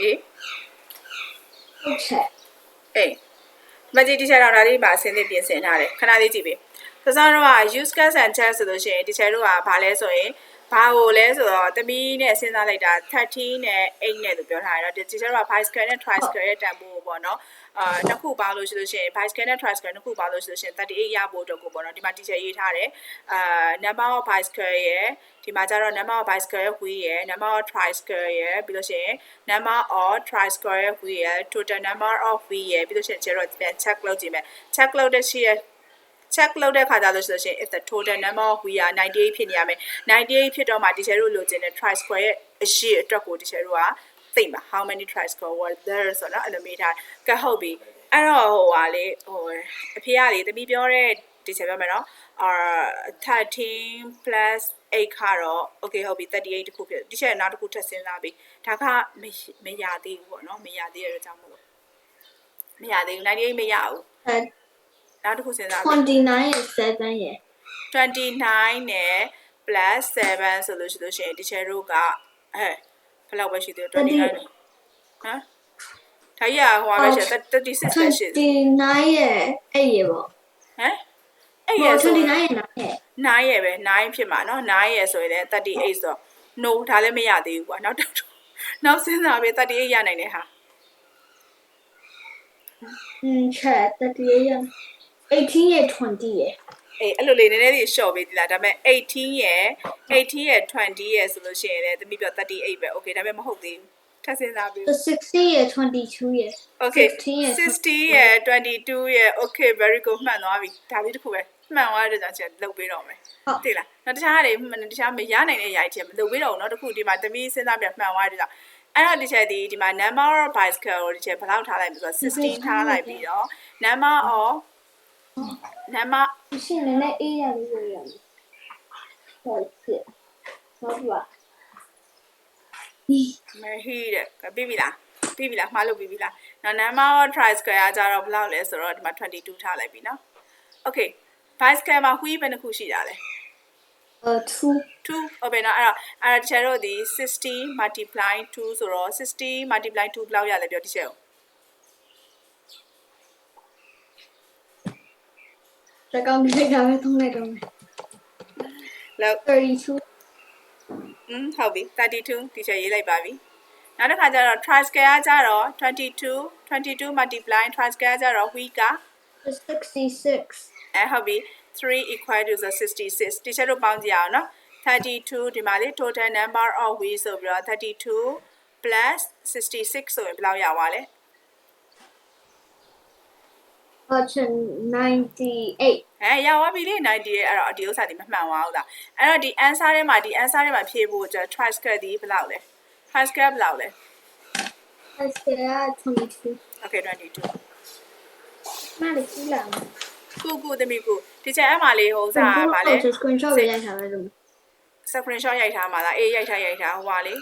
အေးဟုတ်ချက်အေးမကြီးတီချာတော့ဒါလေးပါအစင်းလေးပြင်ဆင်ထားတယ်ခဏလေးကြည့်ပေးသစားတော့က use case and chat ဆိုလို့ရှိရင်တီချာတို့ကဘာလဲဆိုရင် ဘာကိုလဲဆိုတော့တမီးနဲ့စဉ်းစားလိုက်တာ13နဲ့8နဲ့လို့ပြောထားတယ်တော့တီချာတို့က5 square နဲ့ try square ရဲ့တန်ဖိုးကိုပေါ့နော်အာနှစ်ခုပေါင်းလို့ရှိလို့ရှိရင်5 square နဲ့ try square နှစ်ခုပေါင်းလို့ရှိလို့ရှိရင်38ရဖို့အတွက်ကိုပေါ့နော်ဒီမှာတီချာရေးထားတယ်အာ number of 5 square ရဲ့ဒီမှာကျတော့ number of 5 square ရဲ့ wheel ရဲ့ number of try square ရဲ့ပြီးလို့ရှိရင် number of try square ရဲ့ wheel ရဲ့ total number of wheel ရဲ့ပြီးလို့ရှိရင်ကျတော့ပြန် check လုပ်ကြည့်မယ် check လုပ်တဲ့ရှိရဲ့ check လုပ်တဲ့ခါကျလို့ဆိုလို့ရှိရင် if the total number of we are 98ဖြစ်နေရမယ်98ဖြစ်တော့မှ teacher တို့လိုချင်တဲ့ try square ရဲ့အရှိအတွက်ကို teacher တို့ကသိမှာ how many try square were there ဆိုတော့အဲ့လိုမေးထားကဲဟုတ်ပြီအဲ့တော့ဟိုဟာလေဟိုအဖေကလေတမီးပြောတဲ့ teacher ပြောမယ်နော်အာ13 plus 8ခါတော့ okay ဟုတ်ပြီ38တခုဖြစ် teacher နောက်တစ်ခုထပ်စဉ်းစားပြီဒါကမမရသေးဘူးပေါ့နော်မရသေးတဲ့ကြောင့်မလို့မရသေးဘူး98မရဘူးအဲ နောက်တစ်ခုစဉ်းစားပြီ 29ရဲ့7ရဲ့ 29နဲ့ plus 7ဆိုလို့ရှိလို့ရှိရင် teacher တို့ကအဲဘယ်လောက်ပဲရှိသေးတယ်29ဟမ်ဒါကြီးကဟိုပါပဲရှိ36ပဲရှိသေး 29ရဲ့8ရဲ့ပေါ့ ဟမ်အဲ့ ဟို ရဆို 29ရဲ့9ရဲ့ 9ရယ်ပဲ9ဖြစ်မှာเนาะ9ရယ်ဆိုရင်လည်း38ဆိုတော့ no ဒါလည်းမရသေးဘူးကွာနောက်တော့နောက်စဉ်းစားပြီး38ရနိုင်တဲ့ဟာ อืมချက်38ရဲ့ 18ရဲ့20ရဲ့ အေးအဲ့လိုလေးနည်းနည်းလေးရှော့ပေးသလားဒါပေမဲ့18ရယ်18ရယ်20ရယ်ဆိုလို့ရှိရင်လည်းတမိပြော38ပဲ okay ဒါပေမဲ့မဟုတ်သေးဘူးထပ်စဉ်းစားပြီး 60ရဲ့22ရဲ့ Okay 16ရဲ့ 60ရဲ့22ရဲ့ Okay very good မှန်သွားပြီဒါလေးတစ်ခုပဲမှန်သွားတဲ့ကြောင့်ချက်လုပ်ပေးတော့မယ် ဟုတ် သိလားနောက်တခြားတွေမှန်တခြားမရနိုင်တဲ့ຢာကြီးချက်မလုပ်ပေးတော့ဘူးเนาะတစ်ခုဒီမှာတမီးစဉ်းစားပြမှန်သွားတဲ့ကြောင့်အဲ့တော့ဒီချက်ဒီဒီမှာ number of bicycle ကိုဒီချက်ဘယ်လောက်ထားလိုက်ပြီဆိုတော့16ထားလိုက်ပြီးတော့ number of နမမရှိနည်းနည်းအေးရလို့ဆိုရမယ်ဟုတ်ကဲ့ဟုတ်ပါမဟီတဲ့ပြီးပြီလားပြီးပြီလားမှားလို့ပြီးပြီလားနော်နမ်ဘာ try square ကကြတော့ဘယ်လောက်လဲဆိုတော့ဒီမှာ22ထားလိုက်ပြီနော် okay vice square မှာ wheel ဘယ်နှခုရှိကြလဲအဲ2 2ဟုတ်ပြီနော်အဲ့တော့အဲ့တော့တချေတို့ဒီ60 multiply 2ဆိုတော့60 multiply 2ဘယ်လောက်ရလဲပြောတချေဦး ရကောင်းဒီကပဲသုံးလိုက်တော့မယ်လောက်32อืมဟုတ်ပြီ32 teacher ရေးလိုက်ပါပြီနောက်တစ်ခါကျတော့ try scale ကကျတော့22 22 multiply try scale ကကျတော့ we က66အဲဟုတ်ပြီ3 equal to 66 teacher တို့ပေါင်းကြရအောင်နော်32ဒီမှာလေ total number of we ဆိုပြီးတော့32 plus 66ဆိုရင်ဘယ်လောက်ရပါလဲ 98ဟဲ့ရောက်သွားပြီလေ98အဲ့တော့ဒီဥစ္စာဒီမမှန်ပါဘူးလားအဲ့တော့ဒီ answer ထဲမှာဒီ answer ထဲမှာဖြည့်ဖို့အတွက် try square ဒီဘယ်လောက်လဲ try square ဘယ်လောက်လဲ try square 22 okay 22မလေးကြည့်လားကိုကိုသမီးကိုဒီချက်အမှလေးဟိုစားပါလေ screenshot ရိုက်ထားမယ်လို့ screenshot ရိုက်ထားမှာလားအေးရိုက်ထားရိုက်ထားဟိုပါလေ